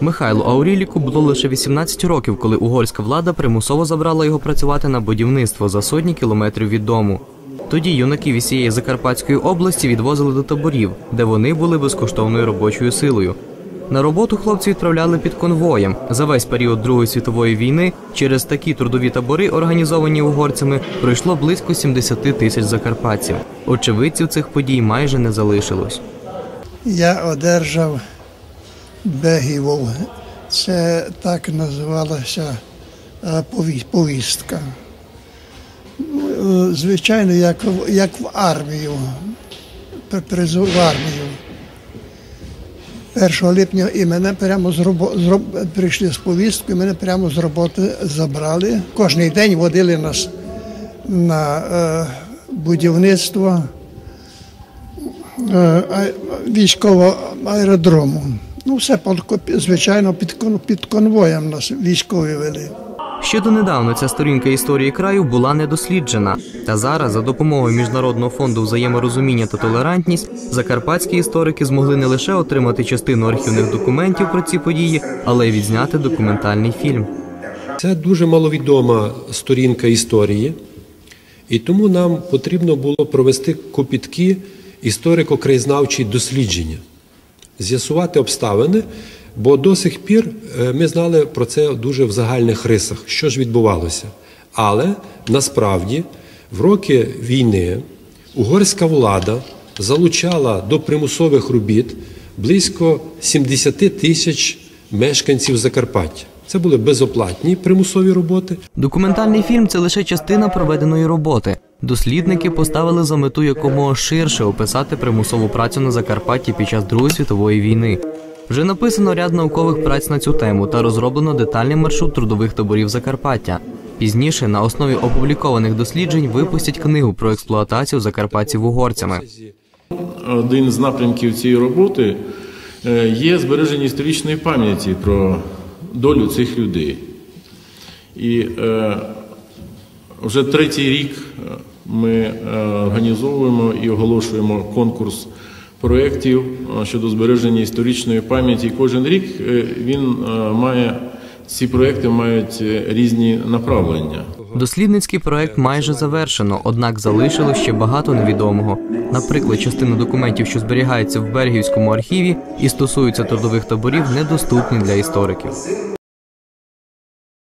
Михайлу Ауріліку було лише 18 років, коли угорська влада примусово забрала його працювати на будівництво за сотні кілометрів від дому. Тоді юнаків із цієї Закарпатської області відвозили до таборів, де вони були безкоштовною робочою силою. На роботу хлопці відправляли під конвоєм. За весь період Другої світової війни через такі трудові табори, організовані угорцями, пройшло близько 70 тисяч закарпатців. Очевидців цих подій майже не залишилось. Я одержав Бегівол. Це так називалася е, повістка. Ну, е, Звичайно, як, як в армію, в армію. 1 липня і мене прямо з робо, з роб, прийшли з повісткою, мене прямо з роботи забрали. Кожний день водили нас на е, будівництво е, військового аеродрому. Ну, все під звичайно під, під конвоєм нас військові вели. Ще донедавна ця сторінка історії краю була недосліджена. Та зараз, за допомогою Міжнародного фонду взаєморозуміння та толерантність, закарпатські історики змогли не лише отримати частину архівних документів про ці події, але й відзняти документальний фільм. Це дуже маловідома сторінка історії, і тому нам потрібно було провести копіткі історико-краєзнавчі дослідження, з'ясувати обставини, бо до сих пір е, ми знали про це дуже в загальних рисах, що ж відбувалося. Але насправді в роки війни угорська влада залучала до примусових робіт близько 70 тисяч мешканців Закарпаття. Це були безоплатні примусові роботи. Документальний фільм це лише частина проведеної роботи. Дослідники поставили за мету якомога ширше описати примусову працю на Закарпатті під час Другої світової війни. Вже написано ряд наукових праць на цю тему та розроблено детальний маршрут трудових таборів Закарпаття. Пізніше на основі опублікованих досліджень випустять книгу про експлуатацію закарпатців угорцями. один з напрямків цієї роботи е, є збереження історичної пам'яті про долю цих людей. І е, вже третій рік е, ми е, організовуємо і оголошуємо конкурс проєктів е, щодо збереження історичної пам'яті. Кожен рік він має ці проєкти мають різні направлення. Дослідницький проект майже завершено, однак залишилось ще багато невідомого. Наприклад, частина документів, що зберігаються в Бергівському архіві і стосуються трудових таборів, недоступні для істориків.